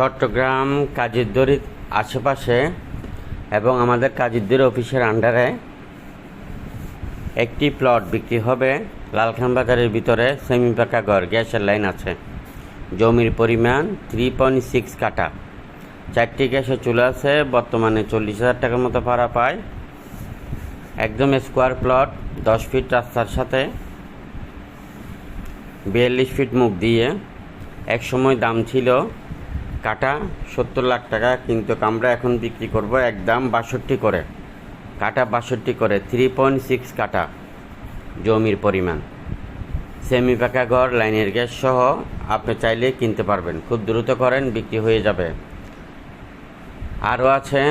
চট্টগ্রাম কাজিরদড়ির আশেপাশে এবং আমাদের কাজিরদড়ি অফিসের আন্ডারে একটি প্লট বিক্রি হবে। লালখান বাজারের ভিতরে সেমি পাকা ঘর, গ্যাসের লাইন আছে। জমির পরিমাণ থ্রি পয়েন্ট সিক্স কাটা চারটি গ্যাসে চলে আছে, বর্তমানে চল্লিশ হাজার টাকার মতো ভাড়া পায়। একদম স্কোয়ার প্লট দশ ফিট রাস্তার সাথে। বিয়াল্লিশ ফিট মুখ দিয়ে। এক সময় দাম ছিল কাটা, সত্তর লাখ টাকা কিন্তু আমরা এখন বিক্রি করব একদম বাষট্টি করে। কাটা বাষট্টি করে থ্রি পয়েন্ট সিক্স কাটা জমির পরিমাণ। সেমি পাকা ঘর, লাইনের গ্যাস সহ আপনি চাইলে কিনতে পারবেন। খুব দ্রুত করেন, বিক্রি হয়ে যাবে। আরও আছে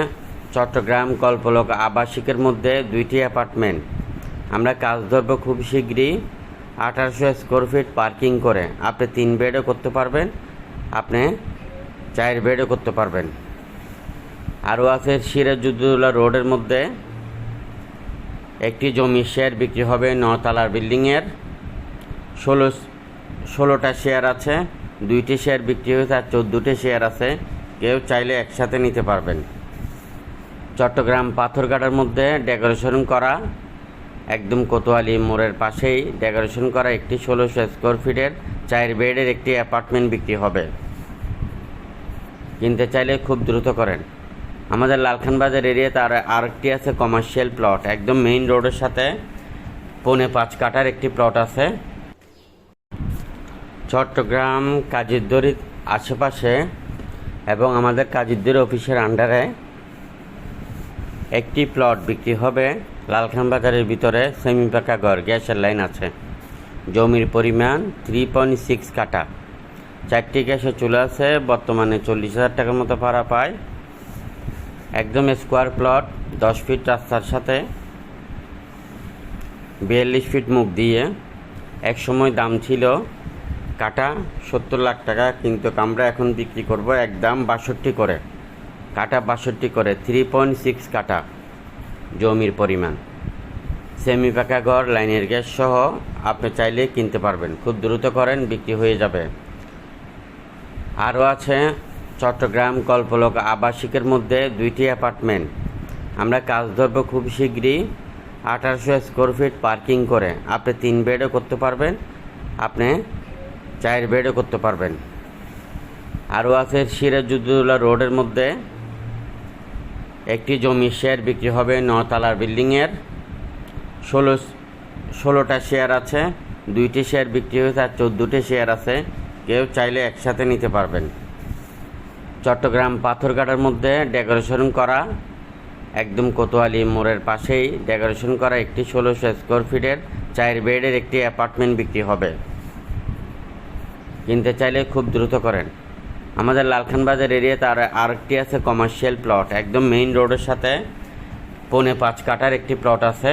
চট্টগ্রাম কল্পলোক আবাসিকের মধ্যে দুইটি অ্যাপার্টমেন্ট। আমরা কাজ ধরবো খুব শীঘ্রই। আঠারোশো স্কোয়ার ফিট পার্কিং করে। আপনি তিন বেডও করতে পারবেন। আপনি চার বেডও করতে পারবেন। আরও আছে সিরাজুদ্দৌলা রোডের মধ্যে। একটি জমি শেয়ার বিক্রি হবে নতলার বিল্ডিংয়ের। ষোলো ষোলোটা শেয়ার আছে, দুইটি শেয়ার বিক্রি হয়েছে আর চোদ্দোটি শেয়ার আছে। কেউ চাইলে একসাথে নিতে পারবেন। চট্টগ্রাম পাথরঘাটার মধ্যে ডেকোরেশন করা, একদম কোতোয়ালি মোড়ের পাশেই ডেকোরেশন করা একটি ষোলোশো স্কোয়ার ফিটের চায়ের বেডের একটি অ্যাপার্টমেন্ট বিক্রি হবে। কিনতে চাইলে খুব দ্রুত করেন। আমাদের লালখান বাজার এরিয়াতে আর আরেকটি আছে কমার্শিয়াল প্লট একদম মেইন রোডের সাথে পৌনে পাঁচ কাটার একটি প্লট আছে। চট্টগ্রাম, কাজিরদড়ির আশেপাশে এবং আমাদের কাজিরদড়ি অফিসের আন্ডারে একটি প্লট বিক্রি হবে। লালখান বাজারের ভিতরে সেমি পাকা ঘর, গ্যাসের লাইন আছে। জমির পরিমাণ থ্রি পয়েন্ট সিক্স কাটা চারটি গ্যাসে চলে আসে, বর্তমানে চল্লিশ হাজার টাকার মতো ভাড়া পায়। একদম স্কোয়ার প্লট, দশ ফিট রাস্তার সাথে। বিয়াল্লিশ ফিট মুখ দিয়ে। এক সময় দাম ছিল কাটা, সত্তর লাখ টাকা, কিন্তু আমরা এখন বিক্রি করব একদম বাষট্টি করে। কাটা বাষট্টি করে, থ্রি পয়েন্ট সিক্স কাটা জমির পরিমাণ। সেমি পাকা ঘর, লাইনের গ্যাস সহ আপনি চাইলে কিনতে পারবেন। খুব দ্রুত করেন, বিক্রি হয়ে যাবে। আরও আছে চট্টগ্রাম কল্পলোক আবাসিকের মধ্যে দুইটি অ্যাপার্টমেন্ট। আমরা কাজ ধরবো খুব শীঘ্রই। আঠারোশো স্কোয়ার ফিট পার্কিং করে আপনি তিন বেডও করতে পারবেন, আপনি চার বেডও করতে পারবেন। আরও আছে সিরাজুদ্দৌলা রোডের মধ্যে। একটি জমি শেয়ার বিক্রি হবে নতলার বিল্ডিংয়ের। ষোলো, ষোলোটা শেয়ার আছে, দুইটি শেয়ার বিক্রি হয়েছে আর চোদ্দোটি শেয়ার আছে। কেউ চাইলে একসাথে নিতে পারবেন। চট্টগ্রাম পাথরঘাটার মধ্যে ডেকোরেশন করা, একদম কোতোয়ালি মোড়ের পাশেই ডেকোরেশন করা একটি ষোলোশো স্কোয়ার ফিটের চার বেডের একটি অ্যাপার্টমেন্ট বিক্রি হবে। কিনতে চাইলে খুব দ্রুত করেন। আমাদের লালখান বাজার এরিয়াতে আর আরেকটি আছে কমার্শিয়াল প্লট। একদম মেইন রোডের সাথে পৌনে পাঁচ কাটার একটি প্লট আছে।